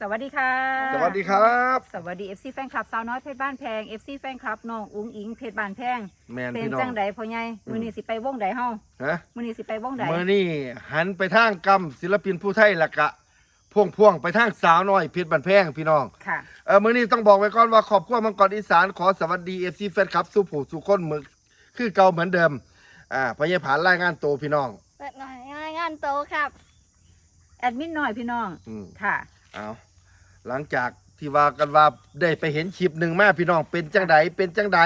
สวัสดีค่ะ สวัสดีครับ สวัสดี FC แฟนคลับสาวน้อยเพชรบ้านแพง FC แฟนคลับน้องอุ้งอิงเพชรบ้านแพงแมนเป็นพี่น้อจังงใดพ่อใหญ่มื้อนี้สิไปวงใดเฮาฮะมื้อนี้สิไปวงใดเมื่อนี่หันไปทางกรรมศิลปินผู้ไทยและกะพ่วงพ่วงๆไปทางสาวน้อยเพชรบันแพงพี่น้อง ค่ะ เออมื่อนี้ต้องบอกไว้ก่อนว่าขอบคุณมังกรอีสานขอสวัสดีเอฟซีแฟนคลับสุผู้สุคนมือคือเก่าเหมือนเดิม อ่าพญาผานรายงานตัวพี่น้อง เปิดหน่อยงานงานโตครับ แอดมินหน่อยพี่น้อง อืมค่ะ เอา หลังจากที่ว่ากันว่าได้ไปเห็นคลิปหนึ่งมาพี่น้องเป็นจังไดเป็นจังได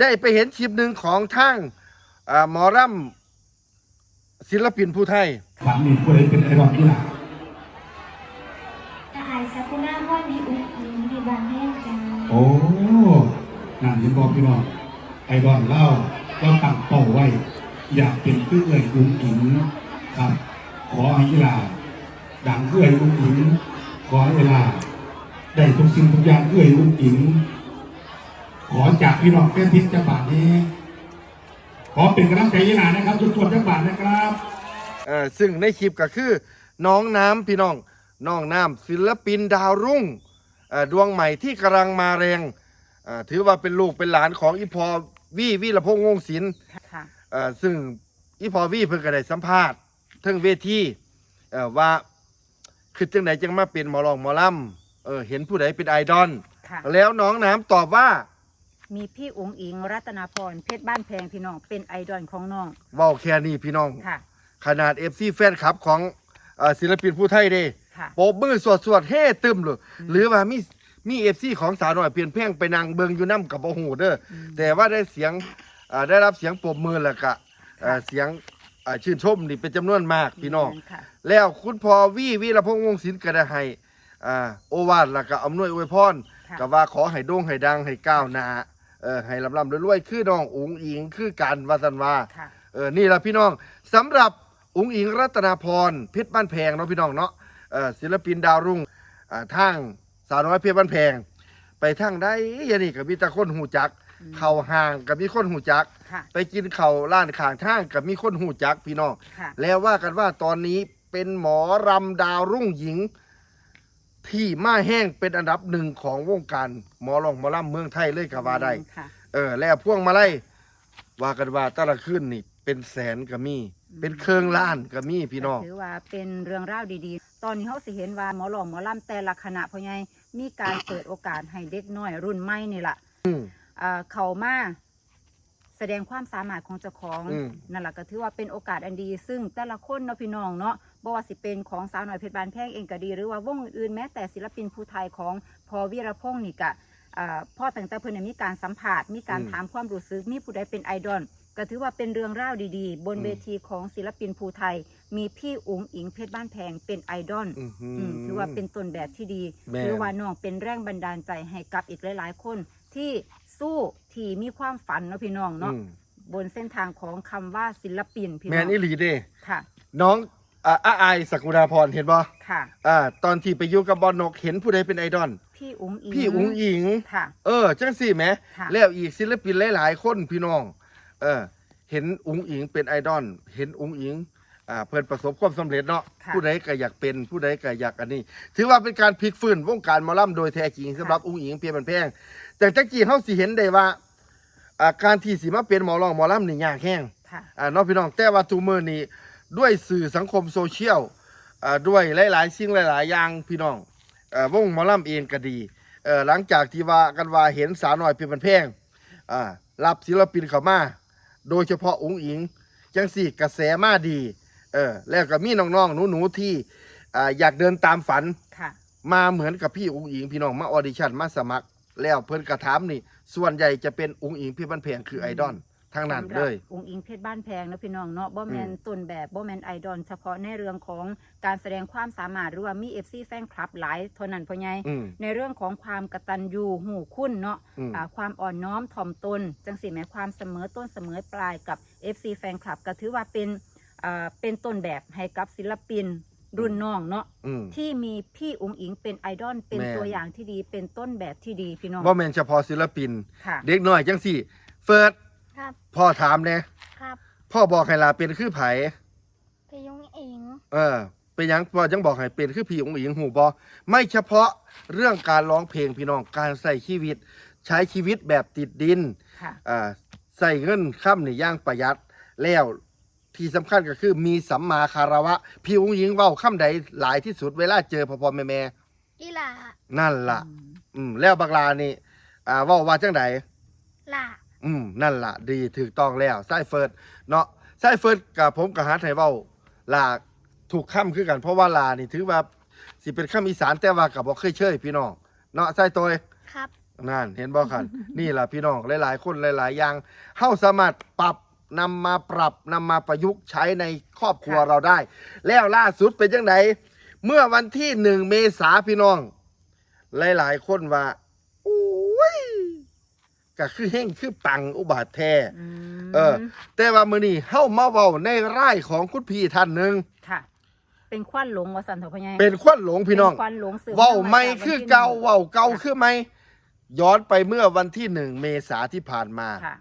ได้ไปเห็นคลิปหนึ่งของทางอ่าหมอร่ำศิลปินผู้ไทยถามนี่ผู้ใดเป็นไอดอลที่หลักอาหารซากุระพ่อมีอุ้งอิงมีบางแห้งจังโอ้นั่นยังบอกพี่น้องไอดอลเล่าก็ตั้งเป้าไว้ อยากเป็นคือเอ่ยอุ้งอิงครับ ขอให้เวลาดังเอ่ยอุ้งอิง ขอให้เวลา ได้ทุกสิ่งทุกอย่างเอ่ยอุ้งอิง ขอจากพี่น้องแก้ทิศจังหวัดนี้ ขอเป็นกำลังใจยีหลานะครับทุกคนจังหวัดนะครับเอ่อซึ่งในคลิปก็คือ น้องน้ำพี่น้อง น้องน้ำศิลปินดาวรุ่งเอ่อดวงใหม่ที่กำลังมาแรงเอ่อถือว่าเป็นลูกเป็นหลานของอีพอวีวีละพงษ์วงศิลป์ ค่ะ เอ่อซึ่งอีพอวีเพิ่งก็ได้สัมภาษณ์เทั้งเวทีเอ่อว่า คือจังไหนจังมาเป็นหมอรองหมอลำเออเห็นผู้ใดเป็นไอดอลค่ะ แล้วน้องน้ำตอบว่ามีพี่อุ้งอิงรัตนาพรเพชรบ้านแพงพี่น้องเป็นไอดอลของน้องเว้าแค่นี้พี่น้อง ค่ะ ขนาดเอฟซีแฟนคลับของเอ่อศิลปินผู้ไทยเด้ค่ะโปบมือสวดสวดเฮ้ตึมเลยหรือว่ามีมีเอฟซีของสาวหน่อยเปลี่ยนเพลงไปนางเบิงอยู่น้ำกับโอ้โหเด้ออแต่ว่าได้เสียงอ่าได้รับเสียงปรบมือแล้วก็อ่าเสียง อ่าชื่นชมนี่เป็นจำนวนมากพี่น้อง ค่ะ แล้วคุณพ่อวีวีระพงษ์วงศิลป์ก็ได้ให้อ่าโอวาทแล้วก็อำนวยอวยพรค่ะ ก็ว่าขอให้โด่งให้ดังให้ก้าวหน้าเออให้ลำลำรวยๆคือน้องอุ๋งอิงคือการวาสันวาค่ะ เออนี่แหละพี่น้องสำหรับอุ๋งอิงรัตนาพรเพชรบ้านแพงเนาะพี่น้องเนาะเออศิลปินดาวรุ่งอ่าทางสาวน้อยเพชรบ้านแพง ไปทางได้ยานี่กับมีแตะคนหูจัก เข่าห่างกับมีคนหูจัก ค่ะ ไปกินเข่าวร้านข้างทางกับมีคนหูจักพี่น้อง ค่ะ แล้วว่ากันว่าตอนนี้เป็นหมอรำดาวรุ่งหญิง ที่มาแห้งเป็นอันดับหนึ่งของวงการหมอรองหมอลำเมืองไทยเลยก็ว่าได้ ค่ะ เออ แล้วพวงมาไล่ว่ากันว่าแต่ละคืนนี่ เป็นแสนก็มี เป็นเครื่องล้านก็มีพี่น้อง ถือว่าเป็นเรื่องราวดีๆ ตอนนี้เขาสิเห็นว่าหมอหลองหมอลำแต่ละคณะพ่อใหญ่มีการเปิดโอกาสให้เด็กน้อยรุ่นใหม่นี่แหละอืม อ่าเขามาแส ดงความสามารถของเจ้าของอืม นั่นแหละก็ถือว่าเป็นโอกาสอันดี ซึ่งแต่ละคนเนาะพี่น้องเนาะบ่ว่าสิเป็นของสาวหน่อยเพชรบานแพงเองก็ดี หรือว่าวงอื่นๆแม้แต่ศิลปินผู้ไทยของพอวีรพงษ์นี่ก็อ่าพ่อตั้งแต่เพิ่นนะมีการสัมผัสมีการอืม ถามความรู้สึกมีผู้ใดเป็นไอดอลก็ถือว่าเป็นเรื่องราวดีๆ บนอืมเวทีของศิลปินภูไทย มีพี่อุ๋งอิงเพชรบ้านแพงเป็นไอดอล อื้อหืออืมถือว่าเป็นต้นแบบที่ดีแม่น ถือว่าน้องเป็นแรงบันดาลใจให้กับอีกหลาย ๆ คน ที่สู้ที่มีความฝันเนาะพี่น้องเนาะอืมบนเส้นทางของคำว่าศิลปินพี่แมน้อนงอีหลีเด้ค่ะน้องอ่าอาอายสักุณาพรเห็นบ่ค่ะ อ่าตอนที่ไปอยู่กับบอลนกเห็นผู้ใดเป็นไอดอลพี่อุ๋งอิงพี่อุ๋งอิง ค่ะ เออจังสี่แหมค่ะ แล้วอีกศิลปินหลาย ๆ คนพี่น้อง เออ เห็นอุ๋งอิงเป็นไอดอลเห็นอุ๋งอิง อ่าเพิ่นประสบความสำเร็จเนาะค่ะ ผู้ใดก็อยากเป็นผู้ใดก็อยากอันนี้ ถือว่าเป็นการพลิกฟื้นวงการหมอลำโดยแท้จริงสำหรับอุ๋งอิงเพียรบันแพงแต่จักกี้เฮาสิเห็นได้ว่าอ่าการที่สิมาเป็นหมอร้องหมอลำนี่ยากแห้ง ค่ะ อ่าน้องพี่น้องแต่ว่าทุกมือนี้ด้วยสื่อสังคมโซเชียลอ่าด้วยหลายๆสิ่งหลายๆอย่างพี่น้องเอ่อวงหมอลำเองก็ดีเอ่อหลังจากที่ว่ากันว่าเห็นสาวน้อยเพียงมันแพงอ่ารับศิลปินเข้ามา โดยเฉพาะอุ้งอิงจังสี่กระแสมาดี เออ แล้วก็มีน้องๆหนูๆที่อ่าอยากเดินตามฝัน ค่ะ มาเหมือนกับพี่อุ้งอิงพี่น้องมาออดิชั่นมาสมัคร แล้วเพิ่นกระถามนี่ ส่วนใหญ่จะเป็นอุ้งอิงพี่บันแพงคือไอดอลทั้งนั้นเลย สำหรับอุ๋งอิงเพชรบ้านแพงนะพี่น้องเนาะบ่แมนอืมต้นแบบบ่แมนไอดอลเฉพาะในเรื่องของการแสดงความสามารถหรือว่ามีเอฟซีแฟนคลับหลายเท่านั้นพ่อใหญ่อืม ในเรื่องของความกตัญญูหูคุณเนาะอืม อ่าความอ่อนน้อมถ่อมตน จังสีแม้ความเสมอต้นเสมอปลายกับ FC แฟนคลับก็ถือว่าเป็น อ่าเป็นต้นแบบให้กับศิลปินรุ่นน้องเนาะอืม ที่มีพี่อุ๋งอิงเป็นไอดอลเป็นแม่ ตัวอย่างที่ดีเป็นต้นแบบที่ดีพี่น้องว่าแม่นเฉพาะศิลปิน ค่ะ เด็กน้อยจังสี่ เฟิร์สครับ พ่อถามเนี่ยครับพ่อบอกให้ลาเป็นคือไผพี่ยุงอิงเออ เป็นหยังพอจังบอกให้เป็นคือพี่องค์หญิงหูบอไม่เฉพาะเรื่องการร้องเพลงพี่น้องการใส่ชีวิต ใช้ชีวิตแบบติดดิน ค่ะ อ่าใส่เงินค่ำนี่อย่างประหยัดแล้ว ที่สำคัญก็คือมีสัมมาคารวะ พี่องค์หญิงเว้าค่ำใดหลายที่สุดเวลาเจอพ่อพ่อแม่แม่อีหลานั่นล่ะ อืม แล้วบักลานี่ อ่าเว้าว่าจังไดหลาอืม นั่นล่ะ ดีถูกต้องแล้วไส้เฟิร์ดเนาะไส้เฟิร์ดกับผมกับฮาร์ดไทเว้าลาถูกค่ำคือกัน เพราะว่าลานี่ถือว่าสิเป็นค่ำอีสานแต่ว่ากับบ่เคยเชยพี่น้องเนาะไส้ตัวครับนั่นเห็นบ่คันนี่ล่ะพี่น้องหลายๆ คนหลาย ๆ อย่างเฮาสามารถปรับ นำมาปรับนำมาประยุกต์ใช้ในครอบครัวค่ะเราได้ แล้วล่าสุดเป็นจังไดเมื่อวันที่หนึ่งเมษาพี่น้อง หลายๆ คนว่าโอ้ยก็คือเฮงคือปังอุบาทแท้อืมเออ แต่ว่ามื้อนี้เฮามาเว้าในร่ายของคุณพี่ท่านหนึ่งค่ะ เป็นควันหลงวสันเถพะไงเป็นควันหลงพี่น้องเป็ควันหลงสืบเว้านื่งไม่จกคือวันที่เก่าหนึ่งเว้าเก่าค่ะคือไม่ย้อนไปเมื่อวันที่หนึ่งเมษาที่ผ่านมาค่ะ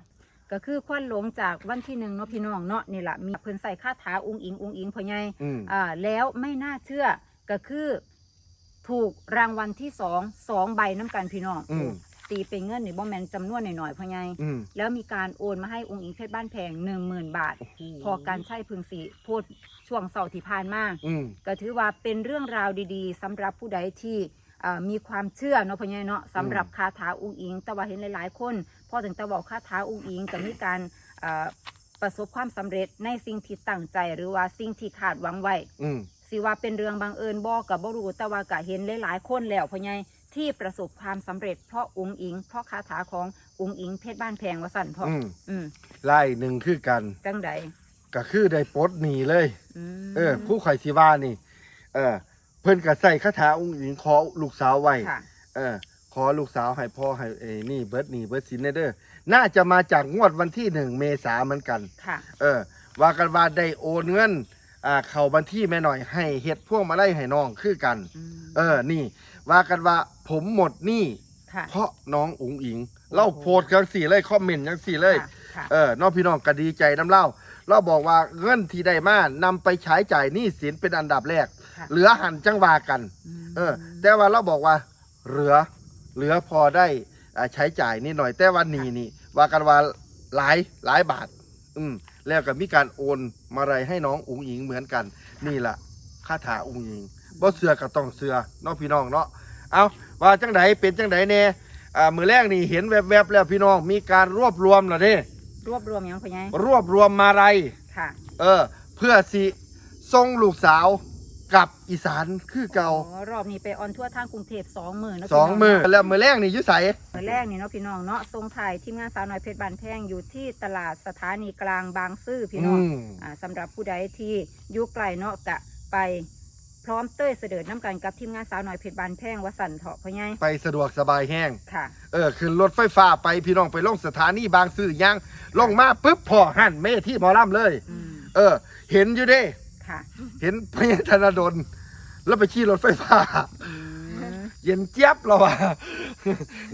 ก็คือควันหลงจากวันที่หนึ่งเนาะพี่น้องเนาะนี่แหละมีเพิ่นใส่คาถาอุ้งอิงอุ้งอิงพ่อใหญ่อืม อ่าแล้วไม่น่าเชื่อก็คือถูกรางวัลที่สองสองใบน้ำกันพี่น้องอืม ตีเป็นเงินนี่บ่แมนจำนวนหน่อยๆพ่อใหญ่อืมแล้วมีการโอนมาให้องค์อิงเพชรบ้านแพงหนึ่งหมื่นบาท พอการใช้พึงสีพูดช่วงเสาร์ที่ผ่านมา อืม ก็ถือว่าเป็นเรื่องราวดีๆสำหรับผู้ใดที่เอ่อ มีความเชื่อเนาะพ่อใหญ่เนาะสำหรับคาถาอุ้งอิง แต่ว่าเห็นหลายๆ คนพอถึงตะบอกคาถาอุ้งอิงก็มีการเอ่อประสบความสำเร็จในสิ่งที่ตั้งใจหรือว่าสิ่งที่คาดหวังไว้ อืม สิว่าเป็นเรื่องบังเอิญบ่กับบ่รู้แต่ว่าก็เห็นหลายๆคนแล้วพ่อใหญ่ที่ประสบความสำเร็จเพราะอุ้งอิง เพราะคาถาของอุ้งอิงเพชรบ้านแพงว่าสั่นพ่ออืมอืมไล่หนึ่งคือกัน จังใดก็คือได้ปลดหนีเลย อืมเออ ผู้ข่อยสิว่านี่ เออ เพิ่นก็ใส่คาถาองค์หญิงขอลูกสาวไว้ค่ะ เออ ขอลูกสาวให้พ่อให้เอ้นี่เบิดหนี่เบิดสินเด้อน่าจะมาจากงวดวันที่หนึ่งเมษาเหมือนกัน ค่ะ เออ ว่ากันว่าได้โอนเงินอ่าเข้าบัญชีแม่หน่อยให้เฮ็ดพวกมาไล่ให้น้องคือกัน อืมเออ นี่ ว่ากันว่าผมหมดหนี้ค่ะ เพราะน้องอุ๋งอิง เล่าโพสต์จังสี่เลยคอมเมนต์จังสี่เลยค่ะค่ะ เออน้องพี่น้องก็ดีใจน้ำเล่า เราบอกว่าเงินที่ได้มานำไปใช้จ่ายหนี้สินเป็นอันดับแรก ค่ะ เหลือหันจังวากันมเออ แต่ว่าเราบอกว่า เหลือ เหลือพอได้อ่าใช้จ่ายนิดหน่อยแต่ว่านี่นี่ว่ากันว่าหลายหลายบาท อืมแล้วก็มีการโอนมาอะไรให้น้องอุ๋งอิงเหมือนกัน นี่แหละคาถาอุ๋งอิงบ่เสือก็ต้องเสือเน้องพี่น้องเนาะเอาว่าจังไดเป็นจังไดแน่อ่ามือแรกนี่เห็นแวบๆแล้วพี่น้องมีการรวบรวมแล้วเด้รวบรวมหยังพ่อใหญ่รวบรวมมาอะไรค่ะ เออ เพื่อสิส่งลูกสาว กลับอีสานคือเก่าอ๋อรอบนี้ไปออนทั่วทางกรุงเทพสองหมื่นสองมือแล้วมือแรกนี่อยุใสมือแรกนี่เนาะพี่น้องเนาะทรงถ่ายทีมงานสาวน้อยเพชรบานแพงอยู่ที่ตลาดสถานีกลางบางซื่อพี่น้องอืมอ่าสำหรับผู้ใดที่อยุไกลเนาะกะไปพร้อมเต้ยเสด็จน้ำกันกับทีมงานสาวน้อยเพชรบานแพงวสันเถาะพ่อใหญ่ไปสะดวกสบายแห้งค่ะ เออขึ้นรถไฟฟ้าไปพี่น้องไปลงสถานีบางซื่อย่างลงมาปุ๊บพอหันเมที่หมอลำเลยอืมเออ เห็นอยู่เด้ ค่ะ เห็นพญาธนดลแล้วไปขี่รถไฟฟ้าอืมเย็นเจี๊ยบเราอะ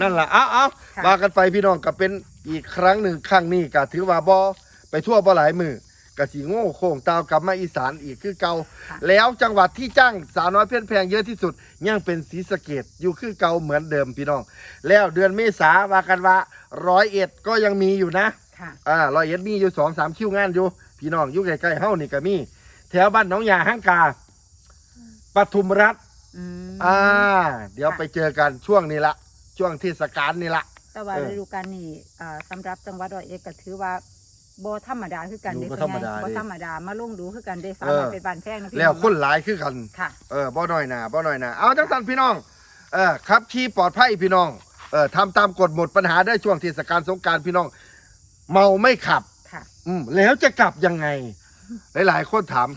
นั่นแหละเอาเอาค่ะ มากันไปพี่น้องก็เป็นอีกครั้งหนึ่งครั้งนี้ก็ถือว่าบอไปทั่วบ่หลายมือกะสีโง่โค้งตาวกลับมาอีสานอีกคือเก่าค่ะแล้วจังหวัดที่จ้างสาวน้อยเพี้ยนแพงเยอะที่สุดยังเป็นศรีสะเกดอยู่คือเก่าเหมือนเดิมพี่น้อง แล้วเดือนเมษาว่ากันว่าร้อยเอ็ดก็ยังมีอยู่นะ ค่ะ อ่าร้อยเอ็ดมีอยู่สองสามคิวงานอยู่ พี่น้องอยู่ใกล้ๆเฮ้านี่ก็มี แถวบ้านหน้องยาห้างกาปทุมรัฐอืมอ่า เดี๋ยวค่ะไปเจอกันช่วงนี้ละช่วงเทศกาลนี่ละ แต่ว่าเออฤดูกาลนี้อ่าสำหรับจังหวัดร้อยเอ็ดก็ถือว่าบ่ธรรมดาคือกันดูเด้บ่พ่อธรรมใหญ่ดาบ่เด้ธรรมดามาลงดูคือกันได้สาวเออน้อยเป็นบ้านแพงนะพี่แล้วน้องคนหลายคือกัน ค่ะ เออบ่น้อยหนาบ่น้อยหนาเอาจังสันพี่น้อง เออครับขี่ปลอดภัยพี่น้อง เออทำตามกฎหมดปัญหาได้ช่วงเทศกาลสงกรารพี่น้อง เมาไม่ขับ ค่ะ อืมแล้วจะกลับยังไง หลายๆคนถาม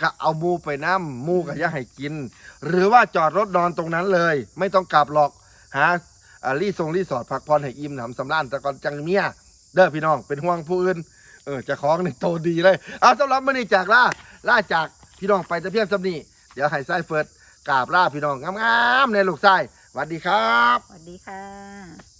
ก็เอามูไปน้ำมูกับย่าให้กิน หรือว่าจอดรถนอนตรงนั้นเลย ไม่ต้องกลับหรอกหาอ่ารีสงรีสอร์ทพักผ่อนให้อิ่มหนำสำราญแต่ก่อนจังเมียเด้อพี่น้องเป็นห่วงผู้อื่นเออเจะคล้าของในโตดีเลยเอาสำหรับมื่อนี้จากล่าล่าจากพี่น้องไปแต่เพียงสำนีเดี๋ยวให้ไส้เฟิร์ดกราบล่าพี่น้องงามๆในลูกไส้สวัสดีครับ สวัสดีค่ะ